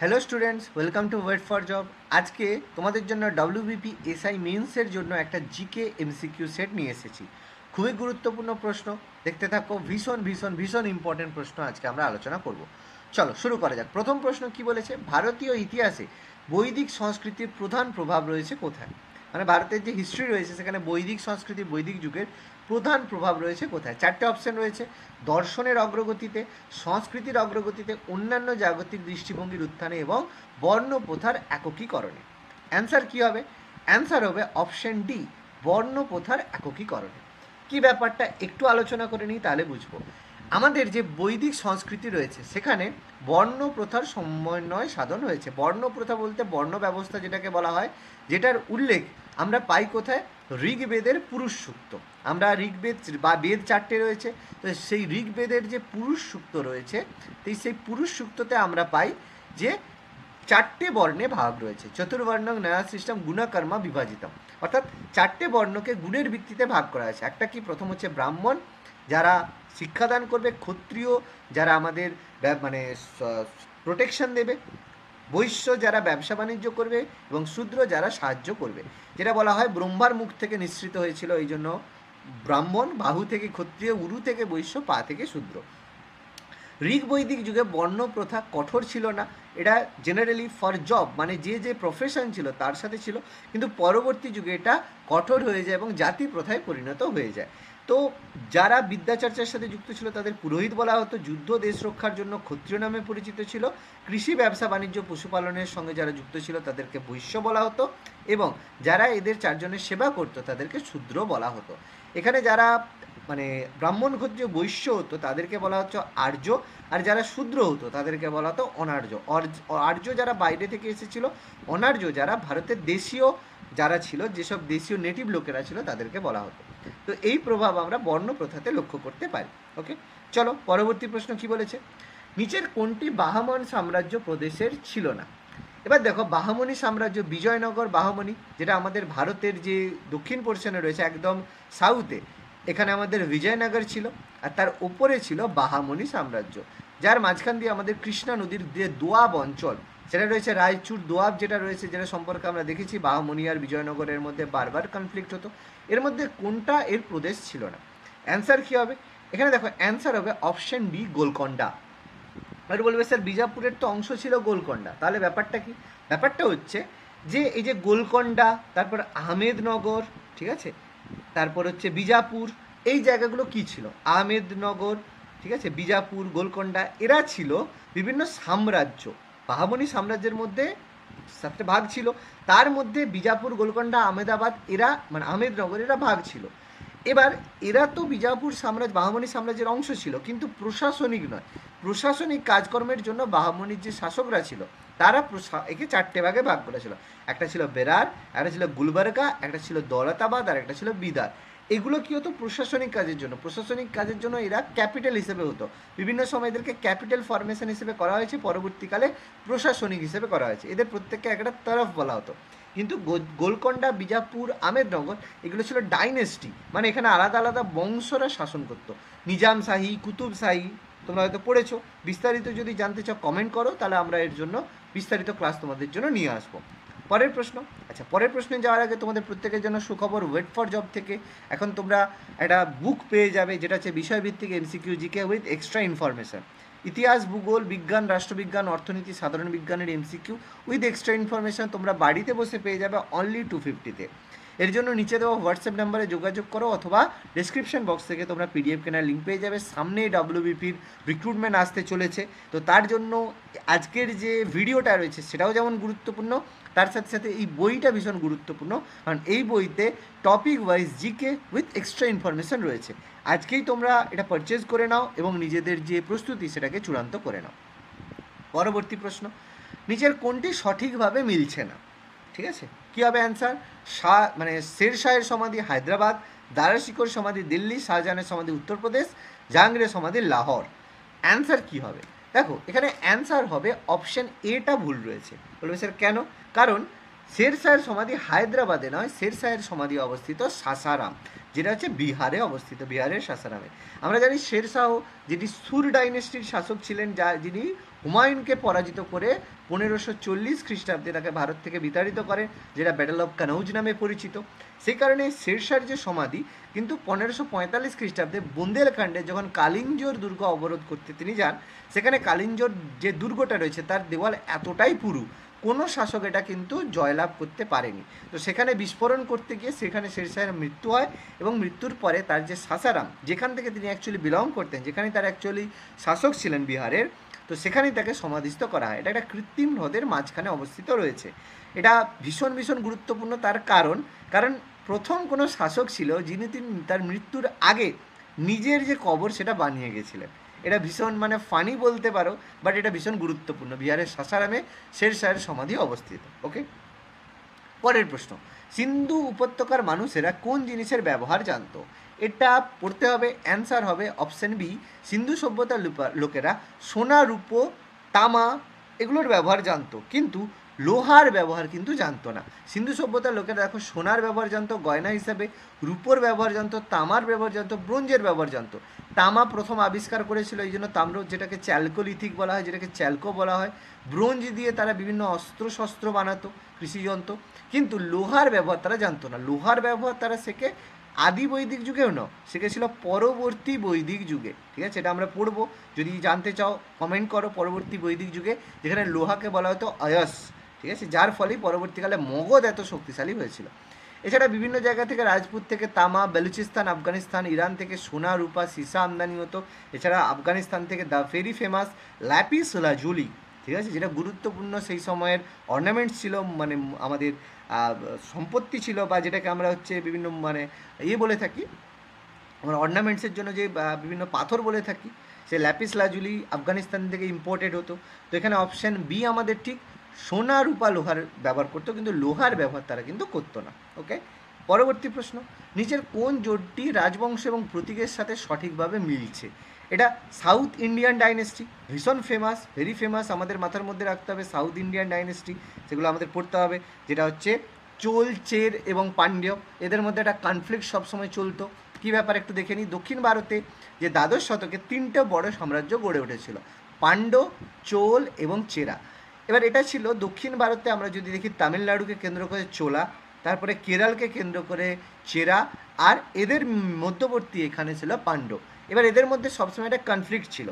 Hello students welcome to wait for job আজকে তোমাদের জন্য ডব্লিউবিপি এসআই মেন্সের জন্য একটা জিকে এমসিকিউ সেট নিয়ে এসেছি। খুবই গুরুত্বপূর্ণ প্রশ্ন। দেখতে থাকো, ভীষণ ভীষণ ভীষণ ইম্পর্টেন্ট প্রশ্ন আজকে আমরা আলোচনা করব। চলো, শুরু করা যাক। প্রথম প্রশ্ন কি বলেছে? ভারতীয় ইতিহাসে বৈদিক সংস্কৃতির প্রধান প্রভাব রয়েছে কোথায়? মানে ভারতের যে হিস্ট্রি রয়েছে, সেখানে বৈদিক সংস্কৃতি, বৈদিক যুগের প্রধান প্রভাব রয়েছে কোথায়? চারটে অপশন রয়েছে। দর্শনের অগ্রগতিতে, সংস্কৃতির অগ্রগতিতে, অন্যান্য জাগতিক দৃষ্টিভঙ্গির উত্থানে এবং বর্ণ প্রথার এককীকরণে। অ্যান্সার কি হবে? অ্যান্সার হবে অপশন ডি বর্ণ প্রথার এককীকরণে। কি ব্যাপারটা? একটু আলোচনা করে নিই, তাহলে বুঝব। আমাদের যে বৈদিক সংস্কৃতি রয়েছে, সেখানে বর্ণ প্রথার সমন্বয় সাধন হয়েছে। বর্ণ প্রথা বলতে বর্ণ ব্যবস্থা যেটাকে বলা হয়, যেটার উল্লেখ আমরা পাই কোথায়? ঋগ্বেদের পুরুষ সূক্ত। আমরা ঋগ্বেদ বা বেদ চারটে রয়েছে, তো সেই ঋগ্বেদের যে পুরুষ সূক্ত রয়েছে সেই পুরুষ সূক্ততে আমরা পাই যে চারটে বর্ণে ভাগ রয়েছে। চতুর্বর্ণ নয়া সিস্টেম গুণাকর্মা বিভাজিতম। অর্থাৎ চারটে বর্ণকে গুণের ভিত্তিতে ভাগ করা হয়েছে। একটা কি? প্রথম হচ্ছে ব্রাহ্মণ, যারা শিক্ষাদান করবে, ক্ষত্রিয়, যারা আমাদের মানে প্রোটেকশন দেবে বৈশ্য যারা ব্যবসা বাণিজ্য করবে এবং শূদ্র যারা সাহায্য করবে। যেটা বলা হয় ব্রহ্মার মুখ থেকে নিঃসৃত হয়েছিল এই জন্য ব্রাহ্মণ বাহু থেকে ক্ষত্রিয়, উরু থেকে বৈশ্য, পা থেকে শূদ্র। ঋগ বৈদিক যুগে বর্ণ প্রথা কঠোর ছিল না। এটা জেনারেলি ফর জব মানে যে যে প্রফেশন ছিল তার সাথে ছিল, কিন্তু পরবর্তী যুগে এটা কঠোর হয়ে যায় এবং জাতি প্রথায় পরিণত হয়ে যায়। তো যারা বিদ্যাচর্চার সাথে যুক্ত ছিল, তাদের পুরোহিত বলা হতো, যুদ্ধ দেশ রক্ষার জন্য ক্ষত্রিয় নামে পরিচিত ছিল, কৃষি ব্যবসা বাণিজ্য পশুপালনের সঙ্গে যারা যুক্ত ছিল, তাদেরকে বৈশ্য বলা হতো এবং যারা এদের চারজনের সেবা করতো, তাদেরকে শূদ্র বলা হতো। এখানে যারা মানে ব্রাহ্মণ ক্ষত্রিয় বৈশ্য হতো, তাদেরকে বলা হচ্ছে আর্য। আর যারা শূদ্র হতো, তাদেরকে বলা হতো অনার্য। আর্য যারা বাইরে থেকে এসেছিল, অনার্য যারা ভারতের দেশীয় যারা ছিল, যেসব দেশীয় নেটিভ লোকেরা ছিল, তাদেরকে বলা হতো। তো এই প্রভাব আমরা বর্ণ প্রথাতে লক্ষ্য করতে পারি ওকে চলো, পরবর্তী প্রশ্ন কি বলেছে? নিচের কোনটি বাহামন সাম্রাজ্য প্রদেশের ছিল না? এবার দেখো, বাহামনি সাম্রাজ্য বিজয়নগর বাহামনি যেটা আমাদের ভারতের যে দক্ষিণ পোর্শনে রয়েছে, একদম সাউথে এখানে আমাদের বিজয়নগর ছিল আর তার উপরে ছিল বাহামনি সাম্রাজ্য, যার মাঝখান দিয়ে আমাদের কৃষ্ণা নদীর যে দোয়াব অঞ্চল, সেটা রয়েছে রায়চুর দোয়াব যেটা রয়েছে, যেটা সম্পর্কে আমরা দেখেছি, বাহামনি আর বিজয়নগরের মধ্যে বারবার কনফ্লিক্ট হতো। এর মধ্যে কোনটা এর প্রদেশ ছিল না? অ্যান্সার কী হবে? এখানে দেখো অ্যান্সার হবে অপশন বি গোলকন্ডা এবার বলবে স্যার বিজাপুরের তো অংশ ছিল গোলকন্ডা। তাহলে ব্যাপারটা কি? ব্যাপারটা হচ্ছে যে, এই যে গোলকন্ডা, তারপর আহমেদনগর, ঠিক আছে? তারপর হচ্ছে বিজাপুর, এই জায়গাগুলো কি ছিল? আহমেদনগর, ঠিক আছে? বিজাপুর, গোলকন্ডা, এরা ছিল বিভিন্ন সাম্রাজ্য। বাহামনি সাম্রাজ্যের মধ্যে সাতটা ভাগ ছিল। তার মধ্যে বিজাপুর, গোলকন্ডা, আহমেদাবাদ, এরা মানে আহমেদনগর, এরা ভাগ ছিল। এবার এরা তো বিজাপুর সাম্রাজ্য, বাহামনি সাম্রাজ্যের অংশ ছিল, কিন্তু প্রশাসনিক নয়। প্রশাসনিক কাজকর্মের জন্য বাহামনির যে শাসকরা ছিল, তারা একে চারটে ভাগে ভাগ করেছিল। একটা ছিল বেরার, একটা ছিল গুলবার্গা, একটা ছিল দৌলতাবাদ, আর একটা ছিল বিদার। এগুলো কি হতো? প্রশাসনিক কাজের জন্য। প্রশাসনিক কাজের জন্য এরা ক্যাপিটাল হিসেবে হতো। বিভিন্ন সময় এদেরকে ক্যাপিটাল ফরমেশন হিসেবে করা হয়েছে, পরবর্তীকালে প্রশাসনিক হিসেবে করা হয়েছে। এদের প্রত্যেককে একটা তরফ বলা হতো। কিন্তু গোলকন্ডা, বিজাপুর আমেরনগর এগুলো ছিল ডাইনেস্টি মানে এখানে আলাদা আলাদা বংশরা শাসন করতো। কুতুব শাহী, তোমরা হয়তো পড়েছো। বিস্তারিত যদি জানতে চাও কমেন্ট করো, তাহলে আমরা এর জন্য বিস্তারিত ক্লাস তোমাদের জন্য নিয়ে আসব। পরের প্রশ্ন? আচ্ছা পরের প্রশ্নে যাওয়ার আগে তোমাদের প্রত্যেকের জন্য সুখবর ওয়েট ফর জব থেকে। এখন তোমরা একটা বুক পেয়ে যাবে, যেটা হচ্ছে বিষয়ভিত্তিক MCQ GK with extra information ইতিহাস, ভূগোল, বিজ্ঞান, রাষ্ট্রবিজ্ঞান, অর্থনীতি, সাধারণ বিজ্ঞানের এমসিকিউ উইথ এক্সট্রা ইনফরমেশন তোমরা বাড়িতে বসে পেয়ে যাবে অনলি টু ফিফটিতে এর জন্য নিচে দেওয়া হোয়াটসঅ্যাপ নাম্বারে যোগাযোগ করো অথবা ডিসক্রিপশন বক্স থেকে তোমরা পিডিএফ কেনার লিঙ্ক পেয়ে যাবে। সামনে ডাব্লিউবিপির রিক্রুটমেন্ট আসতে চলেছে। তো তার জন্য আজকের যে ভিডিওটা রয়েছে সেটাও যেমন গুরুত্বপূর্ণ, তার সাথে সাথে এই বইটা ভীষণ গুরুত্বপূর্ণ, কারণ এই বইতে topic wise GK with extra information রয়েছে। আজকেই তোমরা এটা পারচেজ করে নাও এবং নিজেদের যে প্রস্তুতি সেটাকে চূড়ান্ত করে নাও। পরবর্তী প্রশ্ন, নিচের কোনটি সঠিকভাবে মিলছে না? ঠিক আছে? কী হবে অ্যান্সার শাহ মানে শের শাহের সমাধি হায়দ্রাবাদ, দারাশিকোর সমাধি দিল্লি, শাহজাহানের সমাধি উত্তরপ্রদেশ, জাহাঙ্গীরের সমাধি লাহোর। অ্যান্সার কি হবে? দেখো, এখানে অ্যান্সার হবে অপশন এটা ভুল রয়েছে। বলবে স্যার কেন? কারণ শের শাহের সমাধি হায়দ্রাবাদে নয় শের শাহের সমাধি অবস্থিত সাসারাম। যেটা হচ্ছে বিহারে অবস্থিত, বিহারের সাসারামে আমরা জানি শের শাহ যেটি সুর ডাইনেস্টির শাসক ছিলেন, যা যিনি হুমায়ুনকে পরাজিত করে পনেরোশো চল্লিশ খ্রিস্টাব্দে তাকে ভারত থেকে বিতাড়িত করে যেটা ব্যাটেল অফ কানৌজ নামে পরিচিত। সেই কারণে শেরশার যে সমাধি, কিন্তু পনেরোশো পঁয়তাল্লিশ খ্রিস্টাব্দে বুন্দেলখণ্ডে যখন কালিঞ্জোর দুর্গ অবরোধ করতে তিনি যান, সেখানে কালিঞ্জোর যে দুর্গটা রয়েছে, তার দেওয়াল এতটাই পুরু কোনো শাসক এটা কিন্তু জয়লাভ করতে পারেনি। তো সেখানে বিস্ফোরণ করতে গিয়ে সেখানে শেরশাহের মৃত্যু হয় এবং মৃত্যুর পরে তার যে সাসারাম, যেখান থেকে তিনি অ্যাকচুয়ালি বিলং করতেন যেখানে তার অ্যাকচুয়ালি শাসক ছিলেন বিহারের, তো সেখানেই তাকে সমাধিস্থ করা হয়। এটা একটা কৃত্রিম হ্রদের মাঝখানে অবস্থিত রয়েছে। এটা ভীষণ ভীষণ গুরুত্বপূর্ণ তার কারণ কারণ প্রথম কোনো শাসক ছিল যিনি তিনি তার মৃত্যুর আগে নিজের যে কবর সেটা বানিয়ে গেছিলেন। এটা ভীষণ মানে ফানি বলতে পারো বাট এটা ভীষণ গুরুত্বপূর্ণ। বিহারের সাসারামে শের শাহের সমাধি অবস্থিত ওকে পরের প্রশ্ন, সিন্ধু উপত্যকার মানুষেরা কোন জিনিসের ব্যবহার জানতো? এটা পড়তে হবে অ্যান্সার হবে অপশন বি সিন্ধু সভ্যতার লোকেরা সোনা, রূপো, তামা এগুলোর ব্যবহার জানতো। কিন্তু লোহার ব্যবহার কিন্তু জানতো না। সিন্ধু সভ্যতার লোকেরা দেখো সোনার ব্যবহার জানতো, গয়না হিসাবে, রূপোর ব্যবহার জানতো, তামার ব্যবহার জানতো, ব্রোঞ্জের ব্যবহার জানতো। তামা প্রথম আবিষ্কার করেছিল এই জন্য তাম্র, যেটাকে চ্যালকোলিথিক বলা হয়, যেটাকে চ্যালকো বলা হয়। ব্রোঞ্জ দিয়ে তারা বিভিন্ন অস্ত্র শস্ত্র বানাতো, কৃষিযন্ত্র। কিন্তু লোহার ব্যবহার তারা জানতো না। লোহার ব্যবহার তারা শেখে আদি বৈদিক যুগেও না শিখেছিল পরবর্তী বৈদিক যুগে। ঠিক আছে? এটা আমরা পড়ব। যদি জানতে চাও কমেন্ট করো পরবর্তী বৈদিক যুগে, যেখানে লোহাকে বলা হতো অয়স ঠিক আছে? যার ফলে পরবর্তীকালে মগধ এত শক্তিশালী হয়েছিল। এছাড়া বিভিন্ন জায়গা থেকে রাজপুত থেকে তামা, বেলুচিস্তান, আফগানিস্তান, ইরান থেকে সোনা, রূপা, সীসা আমদানি হতো। এছাড়া আফগানিস্তান থেকে the very famous lapis lazuli, ঠিক আছে? যেটা গুরুত্বপূর্ণ সেই সময়ের অর্নামেন্টস ছিল মানে আমাদের সম্পত্তি ছিল বা যেটাকে আমরা হচ্ছে বিভিন্ন মানে ইয়ে বলে থাকি, আমরা অর্নামেন্টসের জন্য যে বিভিন্ন পাথর বলে থাকি সে ল্যাপিস লাজুলি আফগানিস্তান থেকে ইম্পোর্টেড হতো। তো এখানে অপশান বি আমাদের ঠিক সোনা, রূপা লোহার ব্যবহার করতো, কিন্তু লোহার ব্যবহার তারা কিন্তু করতো না ওকে পরবর্তী প্রশ্ন, নিচের কোন জোটটি রাজবংশ এবং প্রতীকের সাথে সঠিকভাবে মিলছে? এটা সাউথ ইন্ডিয়ান ডাইনেস্টি, ভীষণ ফেমাস ভেরি ফেমাস আমাদের মাথার মধ্যে রাখতে হবে সাউথ ইন্ডিয়ান ডাইনেস্টি, সেগুলো আমাদের পড়তে হবে, যেটা হচ্ছে চোল চের এবং পাণ্ড্য এদের মধ্যে একটা কনফ্লিক্ট সবসময় চলতো। কী ব্যাপার একটু দেখে নিই, দক্ষিণ ভারতে যে দ্বাদশ শতকে তিনটে বড় সাম্রাজ্য গড়ে উঠেছিল পাণ্ড চোল এবং চেরা। এবার এটা ছিল দক্ষিণ ভারতে আমরা যদি দেখি তামিলনাড়ুকে কেন্দ্র করে চোলা, তারপরে কেরালকে কেন্দ্র করে চেরা, আর এদের মধ্যবর্তী এখানে ছিল পাণ্ড এবার এদের মধ্যে সবসময় একটা কনফ্লিক্ট ছিল।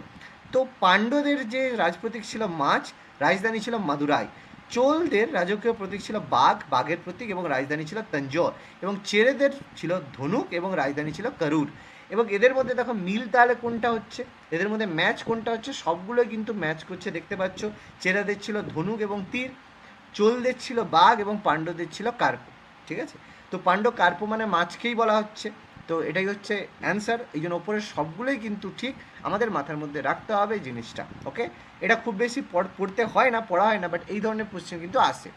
তো পাণ্ড্যদের যে রাজপ্রতীক ছিল মাছ, রাজধানী ছিল মাদুরাই। চোলদের রাজকীয় প্রতীক ছিল বাঘ, বাঘের প্রতীক এবং রাজধানী ছিল তঞ্জোর। এবং চেরেদের ছিল ধনুক এবং রাজধানী ছিল করুর। এবং এদের মধ্যে দেখো মিল তাহলে কোনটা হচ্ছে? এদের মধ্যে ম্যাচ কোনটা হচ্ছে? সবগুলো কিন্তু ম্যাচ করছে, দেখতে পাচ্ছ। চেরাদের ছিল ধনুক এবং তীর, চোলদের ছিল বাঘ এবং পাণ্ডবদের ছিল কার্প, ঠিক আছে? তো পাণ্ড কার্প মানে মাছকেই বলা হচ্ছে। তো এটাই হচ্ছে অ্যান্সার এই জন্য ওপরের সবগুলোই কিন্তু ঠিক আমাদের মাথার মধ্যে রাখতে হবে জিনিসটা ওকে এটা খুব বেশি পড়- পড়তে হয় না, পড়া হয় না বাট এই ধরনের কোশ্চেন কিন্তু আসে।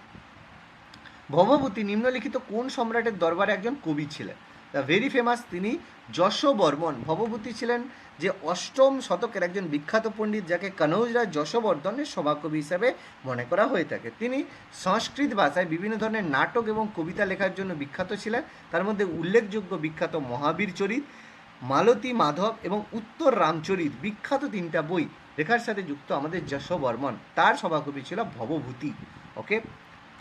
ভবভূতি নিম্নলিখিত কোন সম্রাটের দরবারে একজন কবি ছিলেন? ভেরি ফেমাস তিনি যশবর্মন ভবভূতি ছিলেন যে অষ্টম শতকের একজন বিখ্যাত পণ্ডিত, যাকে কনৌজরা যশবর্ধনের সভাকবি হিসাবে মনে করা হয়ে থাকে। তিনি সংস্কৃত ভাষায় বিভিন্ন ধরনের নাটক এবং কবিতা লেখার জন্য বিখ্যাত ছিলেন। তার মধ্যে উল্লেখযোগ্য বিখ্যাত মহাবীর চরিত, মালতী মাধব এবং উত্তর রামচরিত বিখ্যাত তিনটা বই লেখার সাথে যুক্ত আমাদের যশবর্মন তার সভাকবি ছিল ভবভূতি। ওকে?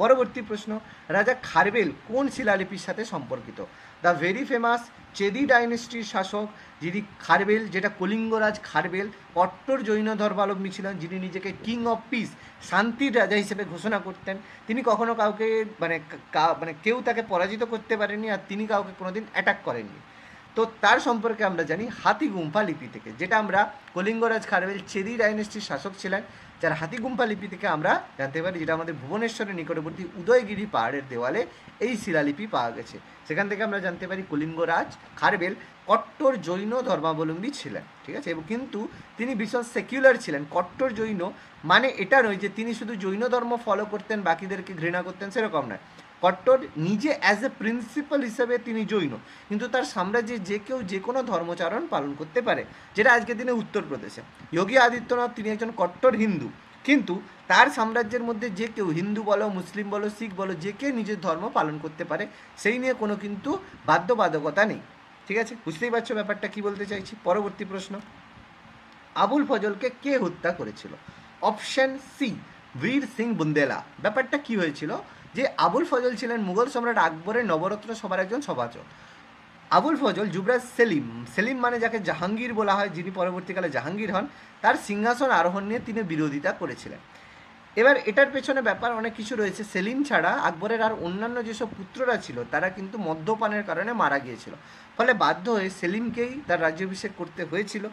পরবর্তী প্রশ্ন, রাজা খারবেল কোন শিলালিপির সাথে সম্পর্কিত? দ্য ভেরি ফেমাস চেদি ডাইনেস্টির শাসক, যিনি খারবেল, যেটা কলিঙ্গরাজ খারবেল কট্টর জৈন ধর্মাবলম্বী ছিলেন, যিনি নিজেকে কিং অফ পিস শান্তির রাজা হিসেবে ঘোষণা করতেন। তিনি কখনো কাউকে মানে মানে কেউ তাকে পরাজিত করতে পারেনি আর তিনি কাউকে কোনোদিন অ্যাটাক করেননি। তো তার সম্পর্কে আমরা জানি হাতিগুম্ফা লিপি থেকে, যেটা আমরা কলিঙ্গরাজ খারবেল চেদি ডাইনেস্টির শাসক ছিলেন। যার হাতিগুম্ফা লিপি থেকে আমরা জানতে পারি, যেটা আমাদের ভুবনেশ্বরের নিকটবর্তী উদয়গিরি পাহাড়ের দেওয়ালে এই শিলালিপি পাওয়া গেছে। সেখান থেকে আমরা জানতে পারি কলিঙ্গরাজ খারবেল কট্টর জৈন ধর্মাবলম্বী ছিলেন, ঠিক আছে? এবং কিন্তু তিনি ভীষণ সেকুলার ছিলেন। কট্টর জৈন মানে এটা নয় যে তিনি শুধু জৈন ধর্ম ফলো করতেন, বাকিদেরকে ঘৃণা করতেন, সেরকম নয়। কট্টর নিজে অ্যাজ এ প্রিন্সিপাল হিসেবে তিনি জৈন। কিন্তু তার সাম্রাজ্যে যে কেউ যে কোনো ধর্মচারণ পালন করতে পারে, যেটা আজকের দিনে উত্তরপ্রদেশে। যোগী আদিত্যনাথ তিনি একজন কট্টর হিন্দু। কিন্তু তার সাম্রাজ্যের মধ্যে যে কেউ হিন্দু বলো, মুসলিম বলো, শিখ বলো, যে কেউ নিজের ধর্ম পালন করতে পারে, সেই নিয়ে কোনো কিন্তু বাধ্যবাধকতা নেই। ঠিক আছে? বুঝতেই পারছ ব্যাপারটা কি বলতে চাইছি? পরবর্তী প্রশ্ন। আবুল ফজলকে কে হত্যা করেছিল? অপশন সি, বীর সিং বুন্দেলা। ব্যাপারটা কি হয়েছিল? যে আবুল ফজল ছিলেন মুঘল সম্রাট আকবরের নবরত্ন সবার একজন সভাচক। আবুল ফজল যুবরাজ সেলিম সেলিম মানে যাকে জাহাঙ্গীর বলা হয়, যিনি পরবর্তীকালে জাহাঙ্গীর হন, তার সিংহাসন আরোহণ নিয়ে তিনি বিরোধিতা করেছিলেন। এবার এটার পেছনে ব্যাপার অনেক কিছু রয়েছে। সেলিম ছাড়া আকবরের আর অন্যান্য যেসব পুত্ররা ছিল, তারা কিন্তু মদ্যপানের কারণে মারা গিয়েছিল। ফলে বাধ্য হয়ে সেলিমকেই তার রাজ্যাভিষেক করতে হয়েছিল।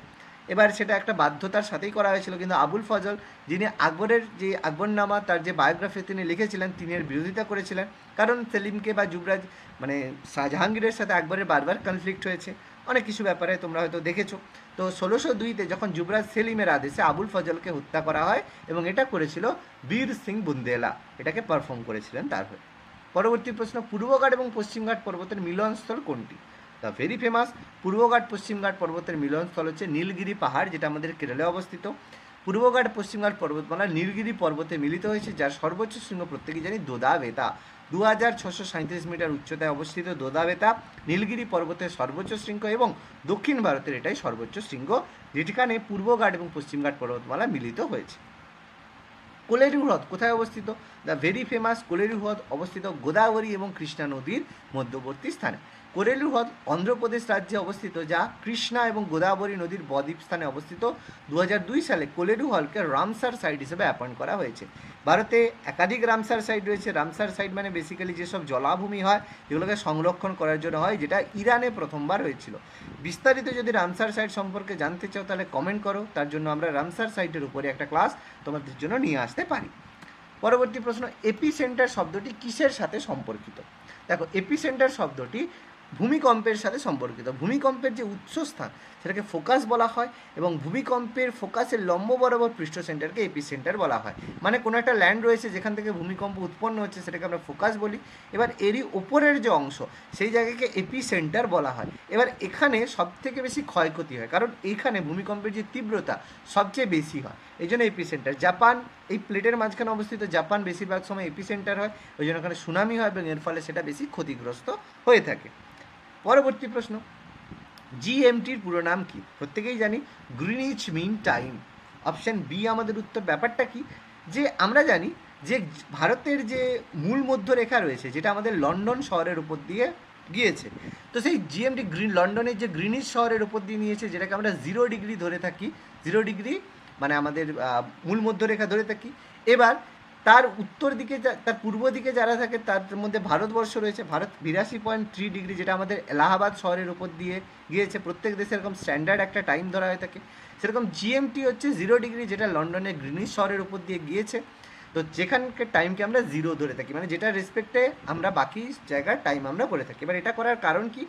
এবার সেটা একটা বাধ্যতার সাথেই করা হয়েছিল, কিন্তু আবুল ফজল, যিনি আকবরের যে আকবরনামা, তার যে বায়োগ্রাফি তিনি লিখেছিলেন, তিনি এর বিরোধিতা করেছিলেন। কারণ সেলিমকে বা যুবরাজ মানে শাহজাহাঙ্গীরের সাথে আকবরের বারবার কনফ্লিক্ট হয়েছে। অনেক কিছু ব্যাপারে তোমরা হয়তো দেখেছ। তো ষোলোশো দুইতে যখন যুবরাজ সেলিমের আদেশে আবুল ফজলকে হত্যা করা হয় এবং এটা করেছিল বীর সিং বুন্দেলা, এটাকে পারফর্ম করেছিলেন তার হয়ে। পরবর্তী প্রশ্ন পূর্বঘাট এবং পশ্চিমঘাট পর্বতের মিলনস্থল কোনটি? দ্য ভেরি ফেমাস পূর্বঘাট পশ্চিমঘাট পর্বতের মিলনস্থল হচ্ছে নীলগিরি পাহাড়, যেটা আমাদের কেরলে অবস্থিত। পূর্বঘাট পশ্চিমঘাট পর্বতমালা নীলগিরি পর্বতে মিলিত হয়েছে, যার সর্বোচ্চ শৃঙ্গ প্রত্যেকেই জানি দোদা বেতা দু হাজার ছশো সাঁত্রিশ মিটার উচ্চতায় অবস্থিত দোদা বেতা নীলগিরি পর্বতের সর্বোচ্চ শৃঙ্গ এবং দক্ষিণ ভারতের এটাই সর্বোচ্চ শৃঙ্গ, যেখানে পূর্বঘাট এবং পশ্চিমঘাট পর্বতমালা মিলিত হয়েছে। কোলেরু হ্রদ কোথায় অবস্থিত? দ্য ভেরি ফেমাস কোলেরু হ্রদ অবস্থিত গোদাবরী এবং কৃষ্ণা নদীর মধ্যবর্তী স্থানে। কোরেলু হ্রদ অন্ধ্রপ্রদেশ রাজ্যে অবস্থিত, যা কৃষ্ণা এবং গোদাবরী নদীর বদ্বীপ স্থানে অবস্থিত। দু হাজার দুই সালে কোলেরু হলকে রামসার সাইট হিসেবে অ্যাপয়েন্ট করা হয়েছে। ভারতে একাধিক রামসার সাইট রয়েছে। রামসার সাইট মানে বেসিক্যালি যেসব জলাভূমি হয় যেগুলোকে সংরক্ষণ করার জন্য হয়, যেটা ইরানে প্রথমবার হয়েছিল। বিস্তারিত যদি রামসার সাইট সম্পর্কে জানতে চাও, তাহলে কমেন্ট করো। তার জন্য আমরা রামসার সাইটের উপরে একটা ক্লাস তোমাদের জন্য নিয়ে আসতে পারি। পরবর্তী প্রশ্ন এপি সেন্টার শব্দটি কিসের সাথে সম্পর্কিত? দেখো এপি সেন্টার শব্দটি ভূমিকম্পের সাথে সম্পর্কিত। ভূমিকম্পের যে উৎসস্থান, সেটাকে ফোকাস বলা হয় এবং ভূমিকম্পের ফোকাসের লম্ব বরাবর পৃষ্ঠ সেন্টারকে এপি সেন্টার বলা হয়। মানে কোনো একটা ল্যান্ড রয়েছে, যেখান থেকে ভূমিকম্প উৎপন্ন হচ্ছে, সেটাকে আমরা ফোকাস বলি। এবার এরই ওপরের যে অংশ, সেই জায়গাকে এপি সেন্টার বলা হয়। এবার এখানে সব থেকে বেশি ক্ষয়ক্ষতি হয়, কারণ এখানে ভূমিকম্পের যে তীব্রতা সবচেয়ে বেশি হয়, এই জন্য এপি সেন্টার জাপান, এই প্লেটের মাঝখানে অবস্থিত জাপান বেশিরভাগ সময় এপি সেন্টার হয়, ওই জন্য ওখানে সুনামি হয় এবং এর ফলে সেটা বেশি ক্ষতিগ্রস্ত হয়ে থাকে। পরবর্তী প্রশ্ন। জিএমটির পুরো নাম কি? প্রত্যেকেই জানি, Greenwich mean time. Option B আমাদের উত্তর। ব্যাপারটা কি? যে আমরা জানি যে ভারতের যে মূল মধ্যরেখা রয়েছে, যেটা আমাদের লন্ডন শহরের উপর দিয়ে গিয়েছে, তো সেই জিএমটি গ্রিন, লন্ডনের যে গ্রিনিচ শহরের উপর দিয়ে নিয়েছে, যেটাকে আমরা জিরো ডিগ্রি ধরে থাকি, জিরো ডিগ্রি মানে আমাদের মূল মধ্যরেখা ধরে থাকি। এবার তার উত্তর দিকে তার পূর্ব দিকে যারা থাকে, তার মধ্যে ভারতবর্ষ রয়েছে। ভারত বিরাশি পয়েন্ট থ্রি ডিগ্রি যেটা আমাদের এলাহাবাদ শহরের উপর দিয়ে গিয়েছে। প্রত্যেক দেশে এরকম স্ট্যান্ডার্ড একটা টাইম ধরা হয়ে থাকে। সেরকম জিএমটি হচ্ছে জিরো ডিগ্রি যেটা লন্ডনের গ্রিনিশ শহরের উপর দিয়ে গিয়েছে। তো যেখানকার টাইমকে আমরা জিরো ধরে থাকি। মানে যেটা রেসপেক্টে আমরা বাকি জায়গার টাইম আমরা করে থাকি। এবার এটা করার কারণ কি?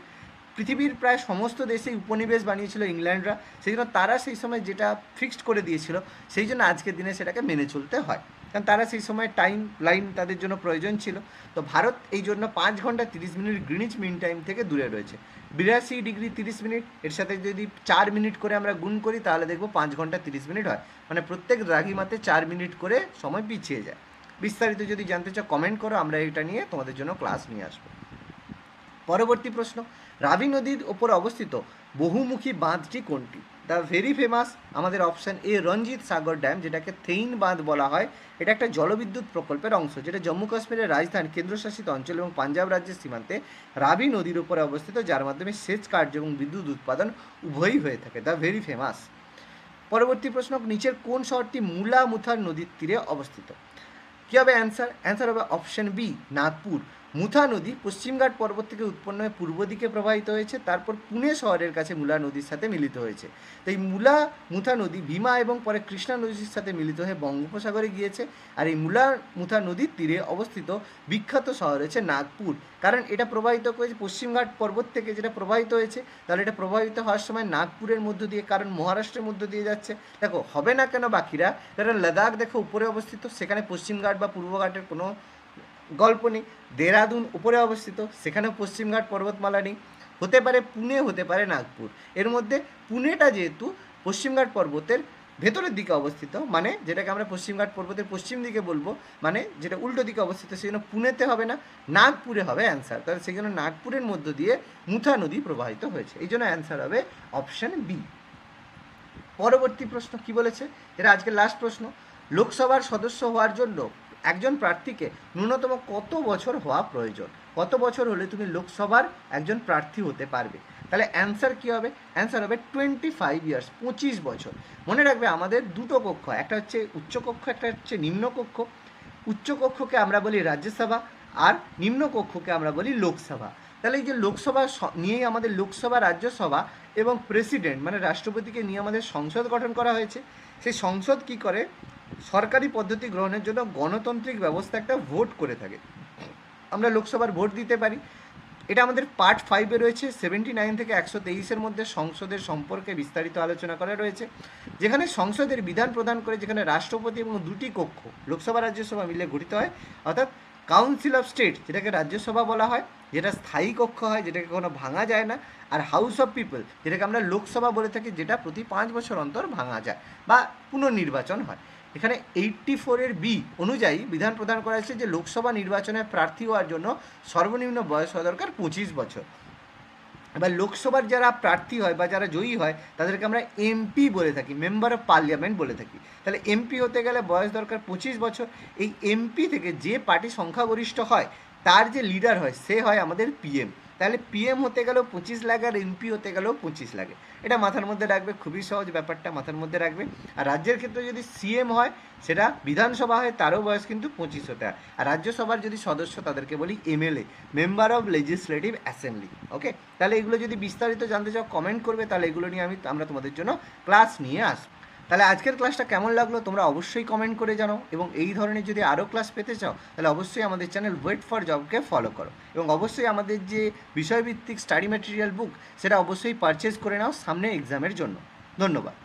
পৃথিবীর প্রায় সমস্ত দেশেই উপনিবেশ বানিয়েছিল ইংল্যান্ডরা। সেই জন্য তারা সেই সময় যেটা ফিক্সড করে দিয়েছিল, সেই জন্য আজকের দিনে সেটাকে মেনে চলতে হয়। কারণ তারা সেই সময় টাইম লাইন তাদের জন্য প্রয়োজন ছিল। তো ভারত এই জন্য পাঁচ ঘণ্টা তিরিশ মিনিট গ্রিনিচ মিন টাইম থেকে দূরে রয়েছে। বিরাশি ডিগ্রি তিরিশ মিনিট, এর সাথে যদি চার মিনিট করে আমরা গুণ করি, তাহলে দেখব পাঁচ ঘণ্টা তিরিশ মিনিট হয়। মানে প্রত্যেক দ্রাঘিমাতে চার মিনিট করে সময় পিছিয়ে যায়। বিস্তারিত যদি জানতে চাও কমেন্ট করো, আমরা এটা নিয়ে তোমাদের জন্য ক্লাস নিয়ে আসব। পরবর্তী প্রশ্ন রাবি নদীর ওপর অবস্থিত বহুমুখী বাঁধটি কোনটি? দ্য ভেরি ফেমাস আমাদের option A Ranjit Sagar dam যেটাকে থেইন বাঁধ বলা হয়। এটা একটা জলবিদ্যুৎ প্রকল্পের অংশ, যেটা জম্মু কাশ্মীরের রাজধানী, কেন্দ্রশাসিত অঞ্চল এবং পাঞ্জাব রাজ্যের সীমান্তে রাবি নদীর উপরে অবস্থিত, যার মাধ্যমে সেচ কার্য এবং বিদ্যুৎ উৎপাদন উভয়ই হয়ে থাকে। দ্য ভেরি ফেমাস পরবর্তী প্রশ্ন, নিচের কোন শহরটি মুলা মুথার নদীর তীরে অবস্থিত? কী হবে অ্যান্সার অ্যান্সার হবে অপশন বি নাগপুর। মুথা নদী পশ্চিমঘাট পর্বত থেকে উৎপন্ন হয়ে পূর্ব দিকে প্রবাহিত হয়েছে, তারপর পুনে শহরের কাছে মুলা নদীর সাথে মিলিত হয়েছে। তাই মুলা, মুথা নদী ভীমা এবং পরে কৃষ্ণা নদীর সাথে মিলিত হয়ে বঙ্গোপসাগরে গিয়েছে আর এই মুলা, মুথা নদীর তীরে অবস্থিত বিখ্যাত শহর হচ্ছে নাগপুর। কারণ এটা প্রবাহিত করেছে পশ্চিমঘাট পর্বত থেকে যেটা প্রবাহিত হয়েছে, তাহলে এটা প্রবাহিত হওয়ার সময় নাগপুরের মধ্য দিয়ে, কারণ মহারাষ্ট্রের মধ্য দিয়ে যাচ্ছে। দেখো, হবে না কেন বাকিরা? কারণ লাদাখ দেখো উপরে অবস্থিত, সেখানে পশ্চিমঘাট বা পূর্বঘাটের কোনো গল্প নেই। দেরাদুন উপরে অবস্থিত, সেখানেও পশ্চিমঘাট পর্বতমালা নেই। হতে পারে পুনে, হতে পারে নাগপুর। এর মধ্যে পুনেটা যেহেতু পশ্চিমঘাট পর্বতের ভেতরের দিকে অবস্থিত মানে যেটাকে আমরা পশ্চিমঘাট পর্বতের পশ্চিম দিকে বলব মানে যেটা উল্টো দিকে অবস্থিত, সেই জন্য পুনেতে হবে না, নাগপুরে হবে অ্যান্সার। তাহলে সেই জন্য নাগপুরের মধ্য দিয়ে মুথা নদী প্রবাহিত হয়েছে। এই জন্য অ্যান্সার হবে অপশান বি। পরবর্তী প্রশ্ন কি বলেছে? এটা আজকের লাস্ট প্রশ্ন। লোকসভার সদস্য হওয়ার জন্য একজন প্রার্থীকে ন্যূনতম কত বছর হওয়া প্রয়োজন? কত বছর হলে তুমি লোকসভার একজন প্রার্থী হতে পারবে? তাহলে অ্যান্সার কী হবে? অ্যান্সার হবে টোয়েন্টি ফাইভ ইয়ার্স পঁচিশ বছর। মনে রাখবে আমাদের দুটো কক্ষ, একটা হচ্ছে উচ্চকক্ষ একটা হচ্ছে নিম্নকক্ষ উচ্চকক্ষকে আমরা বলি রাজ্যসভা আর নিম্নকক্ষকে আমরা বলি লোকসভা। তাহলে এই যে লোকসভা নিয়েই আমাদের লোকসভা, রাজ্যসভা এবং প্রেসিডেন্ট মানে রাষ্ট্রপতিকে নিয়ে আমাদের সংসদ গঠন করা হয়েছে। সেই সংসদ কি করে? সরকারি পদ্ধতি গ্রহণের জন্য গণতান্ত্রিক ব্যবস্থা একটা ভোট করে থাকে। আমরা লোকসভার ভোট দিতে পারি। এটা আমাদের পার্ট ফাইভে রয়েছে সেভেন্টি নাইন থেকে একশো তেইশের মধ্যে সংসদের সম্পর্কে বিস্তারিত আলোচনা করা রয়েছে। যেখানে সংসদের বিধান প্রদান করে যেখানে রাষ্ট্রপতি এবং দুটি কক্ষ, লোকসভা, রাজ্যসভা মিলে গঠিত হয়, অর্থাৎ কাউন্সিল অফ স্টেট যেটাকে রাজ্যসভা বলা হয়, যেটা স্থায়ী কক্ষ হয়, যেটাকে কোনো ভাঙা যায় না, আর হাউস অফ পিপল যেটাকে আমরা লোকসভা বলে থাকি, যেটা প্রতি পাঁচ বছর অন্তর ভাঙা যায় বা পুনর্নির্বাচন হয়। এখানে এইটটি ফোরের বি অনুযায়ী বিধান প্রদান করা হয়েছে যে লোকসভা নির্বাচনে প্রার্থী হওয়ার জন্য সর্বনিম্ন বয়স হওয়া দরকার পঁচিশ বছর। এবার লোকসভার যারা প্রার্থী হয় বা যারা জয়ী হয়, তাদেরকে আমরা এমপি বলে থাকি মেম্বার অফ পার্লামেন্ট বলে থাকি। তাহলে এমপি হতে গেলে বয়স দরকার পঁচিশ বছর। এই এমপি থেকে যে পার্টি সংখ্যাগরিষ্ঠ হয়, তার যে লিডার হয়, সে হয় আমাদের পিএম তাহলে পিএম হতে গেলেও পঁচিশ লাগে আর এমপি হতে গেলেও পঁচিশ লাগে এটা মাথার মধ্যে রাখবে, খুবই সহজ ব্যাপারটা মাথার মধ্যে রাখবে। আর রাজ্যের ক্ষেত্রে যদি সিএম হয়, সেটা বিধানসভা হয়, তারও বয়স কিন্তু পঁচিশ হতে হয়। আর রাজ্যসভার যদি সদস্য, তাদেরকে বলি MLA member of legislative assembly okay তাহলে এগুলো যদি বিস্তারিত জানতে চাও কমেন্ট করবে, তাহলে এগুলো নিয়ে আমি, আমরা তোমাদের জন্য ক্লাস নিয়ে আসব। তাহলে আজকের ক্লাসটা কেমন লাগল তোমরা অবশ্যই কমেন্ট করে জানাও এবং এই ধরনের যদি আরও ক্লাস পেতে চাও, তাহলে অবশ্যই আমাদের চ্যানেল ওয়েট ফর জবকে ফলো করো এবং অবশ্যই আমাদের যে বিষয়ভিত্তিক স্টাডি ম্যাটেরিয়াল বুক সেটা অবশ্যই পারচেস করে নাও সামনে এক্সামের জন্য। ধন্যবাদ।